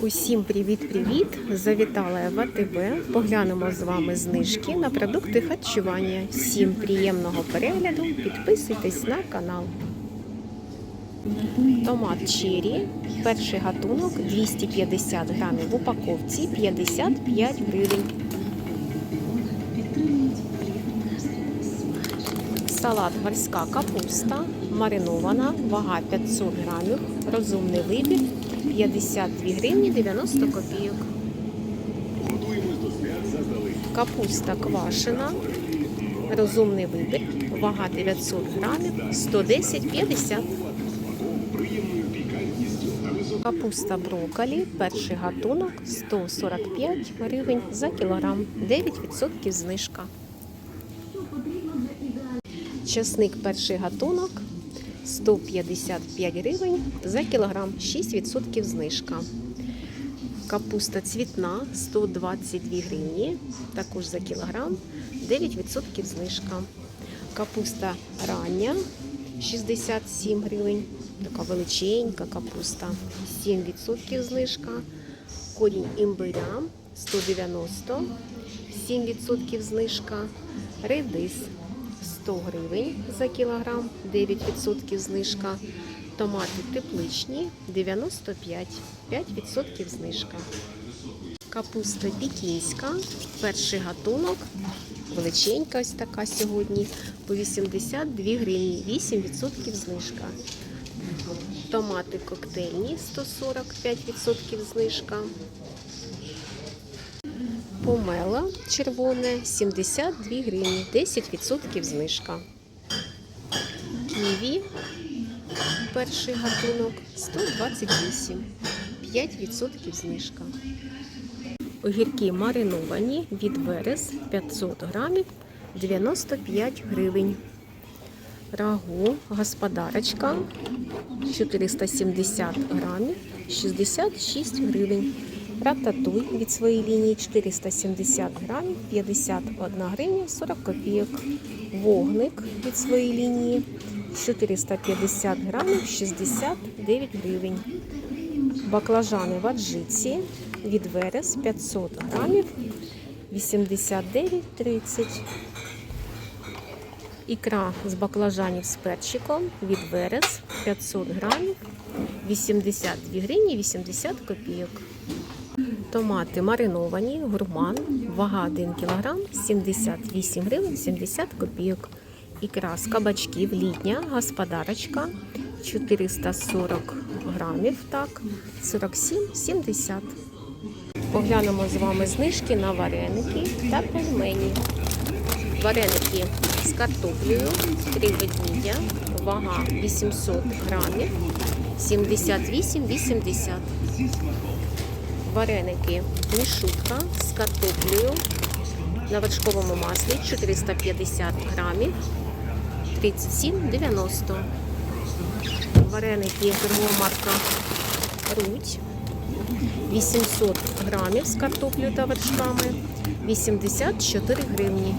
Усім привіт-привіт! Завітала я в. Поглянемо з вами знижки на продукти харчування. Всім приємного перегляду. Підписуйтесь на канал. Томат черрі. Перший гатунок 250 грамів в упаковці 55 гривень. Салат гольська капуста, маринована, вага 500 грамів, розумний вибір 52 гривні 90 копійок. Капуста квашена, розумний вибір, вага 900 грамів, 110,50. Капуста брокколі, перший гатунок 145 гривень за кілограм, 9% знижка. Часник перший гатунок 155 гривень за кілограм, 6% знижка. Капуста цвітна 122 гривні, також за кілограм, 9% знижка. Капуста рання 67 гривень, така величенька капуста, 7% знижка. Корінь імбиря 190, 7% знижка. Редис 100 гривень за кілограм, 9% знижка. Томати тепличні 95, 5% знижка. Капуста пікінська, перший гатунок, величенька ось така сьогодні, по 82 гривні, 8% знижка. Томати коктейльні 140, 5% знижка. Помела червоне 72 гривні, 10% знижка. Ківі перший гатунок 128, 5% знижка. Огірки мариновані від верес 500 грамів 95 гривень. Рагу господарочка 470 грамів 66 гривень. Рататуй від своєї лінії 470 грамів 51 гривня 40 копійок. Вогник від своєї лінії 450 грамів 69 гривень. Баклажани в аджиці від верес 500 грамів 89,30. Ікра з баклажанів з перчиком від верес 500 грамів 82 гривні 80 копійок. Томати мариновані, гурман, вага 1 кг, 78 гривень 70 копійок. Ікра з кабачків літня, господарочка 440 грамів, так, 47,70. Поглянемо з вами знижки на вареники та пельмені. Вареники з картоплею, три ведмідя, вага 800 грамів, 78,80. Вареники. Мішутка з картоплею на вершковому маслі 450 грамів, 37,90. Вареники торгова марка Руть. 800 грамів з картоплею та вершками, 84 гривні.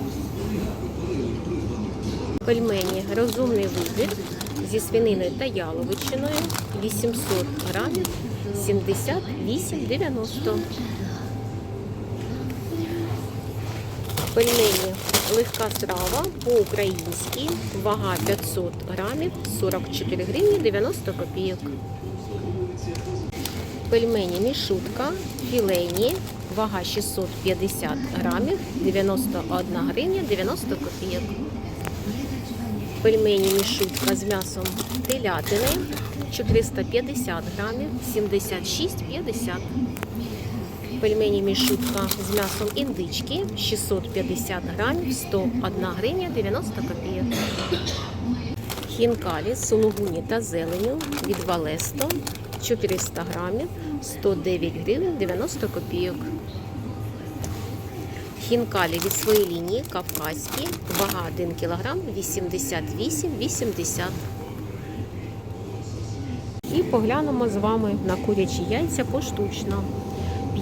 Пельмені. Розумний вибір зі свининою та яловичиною. 800 грамів 78,90. Пельмені легка страва по-українськи, вага 500 грамів 44 гривні 90 копійок. Пельмені мішутка, філейні, вага 650 грамів 91 гривня 90 копійок. Пельмені мішутка з м'ясом телятини 450 грамів 76,50. Пельмені мішутка з м'ясом індички 650 грамів 101 гривня 90 копійок. Хінкалі, сулугуні та зеленю від Валесто 400 грамів 109 гривень 90 копійок. Хінкалі від своєї лінії кавказькі, вага 1 кг 88,80. І поглянемо з вами на курячі яйця поштучно.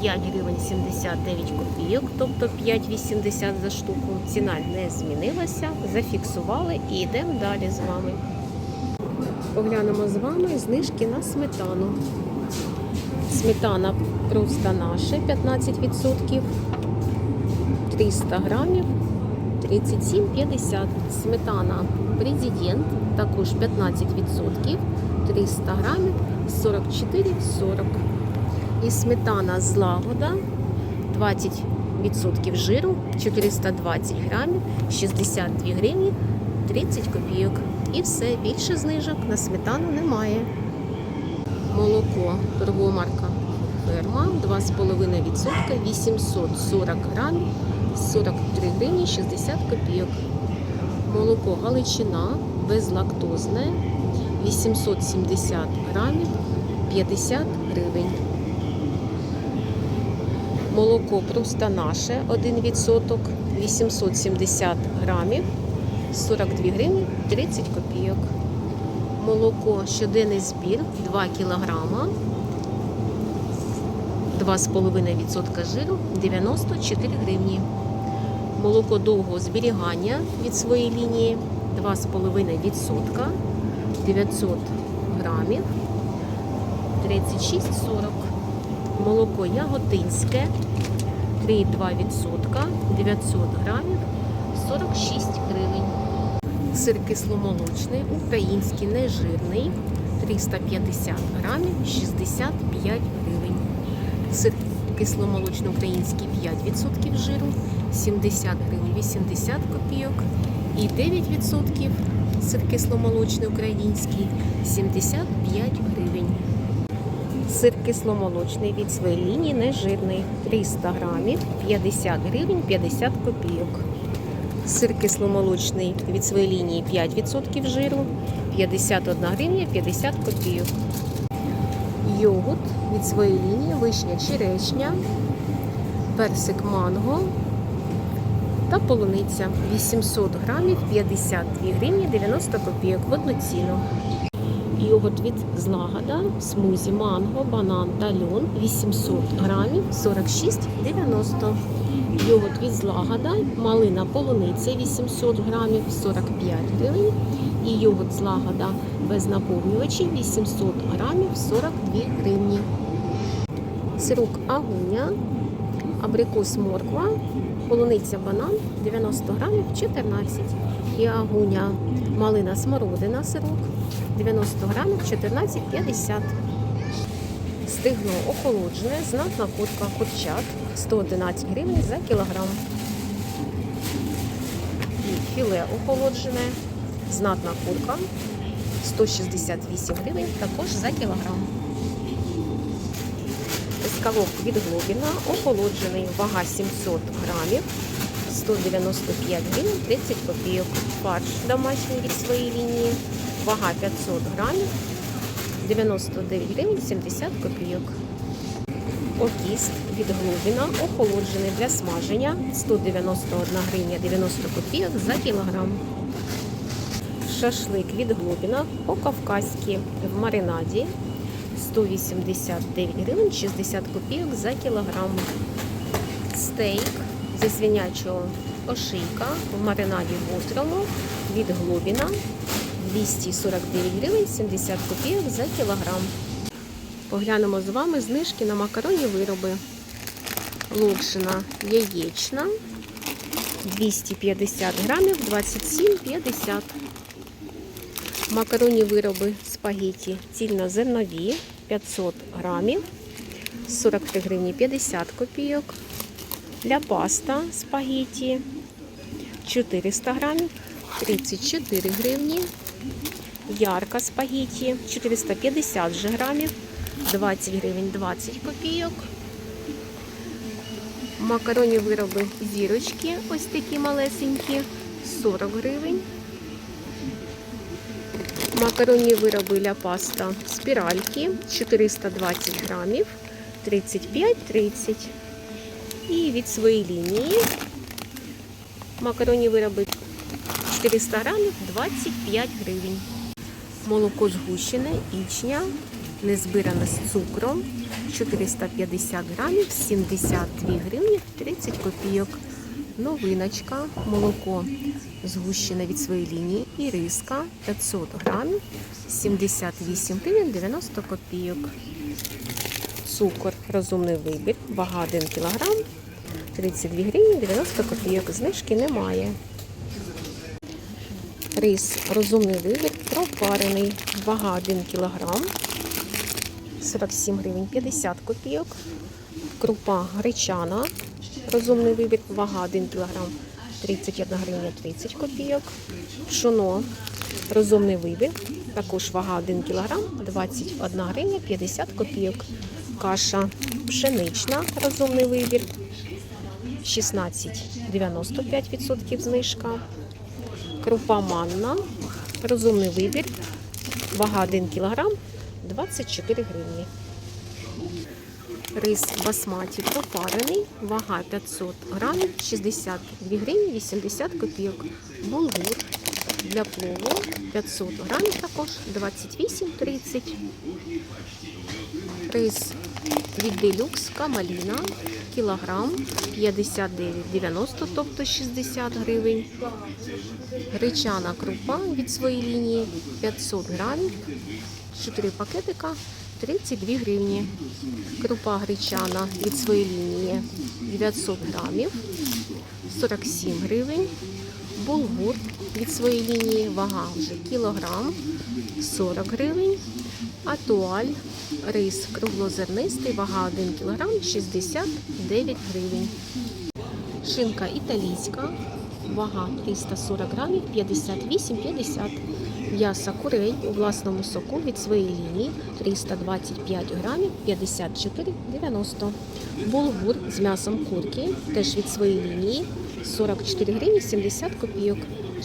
5 гривень 79 копійок, тобто 5,80 за штуку. Ціна не змінилася, зафіксували і йдемо далі з вами. Поглянемо з вами знижки на сметану. Сметана просто наша 15%. 300 грамів 37,50. Сметана президент також 15%. 300 грамів 44,40. І сметана злагода 20% жиру 420 грамів 62 гривні 30 копійок. І все, більше знижок на сметану немає. Молоко, торгова ферма 2,5%, 840 грамів, 43 гривні 60 копійок. Молоко Галичина безлактозне 870 грамів, 50 гривень. Молоко просто наше 1%, 870 грамів, 42 гривні 30 копійок. Молоко щоденний збір 2 кілограма, 2,5% жиру 94 гривні. Молоко довгого зберігання від своєї лінії 2,5%, 900 грамів, 36,40. Молоко яготинське 3,2%, 900 грамів, 46 гривень. Сир кисломолочний, український, нежирний, 350 грамів, 65 гривень. Сир кисломолочний український 5% жиру, 70 гривень, 80 копійок. І 9% сир кисломолочний український, 75 гривень. Сир кисломолочний від своєї лінії нежирний, 300 грамів, 50 гривень, 50 копійок. Сир кисломолочний від своєї лінії 5% жиру, 51 гривня 50 копійок. Йогурт від своєї лінії вишня черешня, персик манго та полуниця 800 грамів 52 гривні 90 копійок в одну ціну. Йогурт від злагода, смузі, манго, банан та льон 800 грамів 46,90. Йогурт від злагода, малина полуниця 800 грамів 45 гривень. І йогурт злагода без наповнювачів 800 грамів 42 гривні. Сироп агуня, абрикос морква, полуниця банан 90 грамів 14. І агуня малина смородина сирок 90 грамів 14,50. Стигно охолоджене, знатна курка курчат 111 гривень за кілограм. І філе охолоджене, знатна курка 168 гривень також за кілограм. Ескалоп від Глобіна охолоджений, вага 700 грамів, 195 гривень 30 копійок. Фарш домашній від своєї лінії, вага 500 грамів, 99 гривень 70 копійок. Окіст від Глобіна охолоджений для смаження 191 гривня 90 копійок за кілограм. Шашлик від Глобіна по-кавказьки в маринаді 189 гривень 60 копійок за кілограм. Стейк зі свинячого ошийка в маринаді гострому від Глобіна 249 гривень 70 копійок за кілограм. Поглянемо з вами знижки на макаронні вироби. Локшина яєчна 250 грамів 27,50. Макаронні вироби спагеті цільнозернові 500 грамів 43 гривні 50 копійок. Для паста спагеті 400 грамів 34 гривні. Ярка спагеті 450 же грамів 20 гривень 20 копійок. Макаронні вироби зірочки, ось такі малесенькі, 40 гривень. Макаронні вироби для паста спіральки 420 грамів 35-30. І від своєї лінії макаронні вироби 400 грамів 25 гривень. Молоко згущене, ічня, незбиране з цукром 450 грамів 72 гривні 30 копійок. Новиночка, молоко згущене від своєї лінії і риска 500 грамів 78 гривень 90 копійок. Цукор розумний вибір, вага 1 кг, 32 гривні 90 копійок. Знижки немає. Рис розумний вибір, пропарений, вага 1 кг, 47 гривень 50 копійок. Крупа гречана, розумний вибір, вага 1 кг, 31 гривня 30 копійок. Пшоно, розумний вибір, також вага 1 кг, 21 гривня 50 копійок. Каша пшенична, розумний вибір, 16,95% знижка. Крупа манна, розумний вибір, вага 1 кг, 24 гривні. Рис басматі пропарений, вага 500 грамів, 62 гривні 80 копійок. Булгур для плову 500 грамів також 28,30. Рис від делюкс камаліна кілограм 59,90, тобто 60 гривень. Гречана крупа від своєї лінії 500 грамів, 4 пакетика 32 гривні. Крупа гречана від своєї лінії 900 грамів 47 гривень. Булгур від своєї лінії вага вже кілограм 40 гривень. Атуаль рис круглозернистий, вага 1 кг 69 гривень. Шинка італійська, вага 340 грамів 58,50. М'ясо курей у власному соку від своєї лінії 325 грамів 54,90. Булгур з м'ясом курки теж від своєї лінії 44 гривні 70 копійок.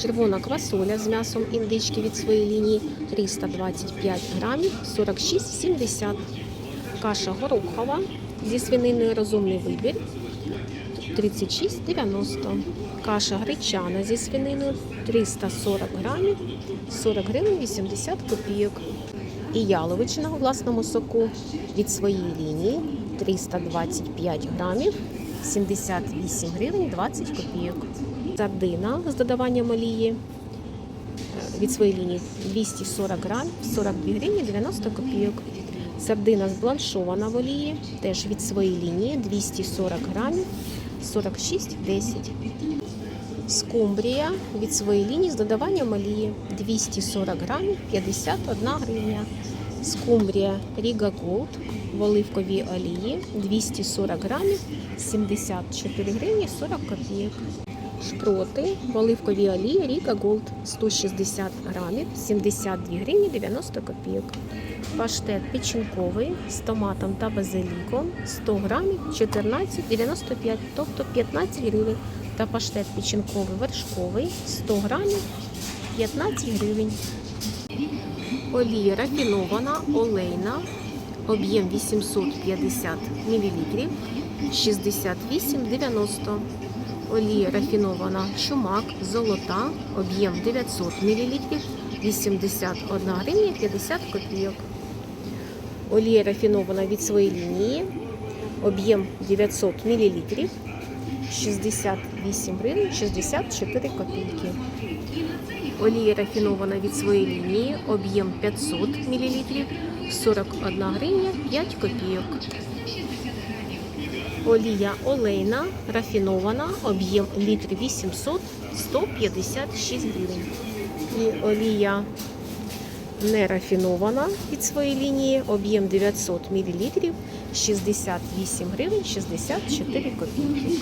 Червона квасоля з м'ясом індички від своєї лінії 325 грамів 46,70. Каша горохова зі свининою розумний вибір 36,90. Каша гречана зі свининою 340 грамів 40 гривень 80 копійок. І яловичина у власному соку від своєї лінії 325 грамів 78 гривень 20 копійок. Сардина з додаванням олії е, від своєї лінії 240 грамів 42 гривні 90 копійок. Сардина збланшована в олії, теж від своєї лінії 240 грамів 46,10. Скумбрія від своєї лінії з додаванням олії 240 грамів 51 гривня. Скумбрія Ріга Голд в оливковій олії 240 грамів 74 гривні 40 копійок. Шпроти в оливковій олії Ріга Голд 160 грамів 72 гривні 90 копійок. Паштет печінковий з томатом та базиліком 100 грамів 14,95, тобто 15 гривень. Та паштет печінковий вершковий 100 грамів 15 гривень. Олія рафінована, олейна, об'єм 850 мл, 68,90. Олія рафінована чумак, золота, об'єм 900 мл, 81 гривня 50 копійок. Олія рафінована від своєї лінії, об'єм 900 мл, 68 гривень 64 копійки. Олія рафінована від своєї лінії, об'єм 500 мл, 41 гривня 5 копійок. Олія олейна, рафінована, об'єм літр 800, 156 гривень. І олія нерафінована від своєї лінії, об'єм 900 мл, 68 гривень 64 копійки.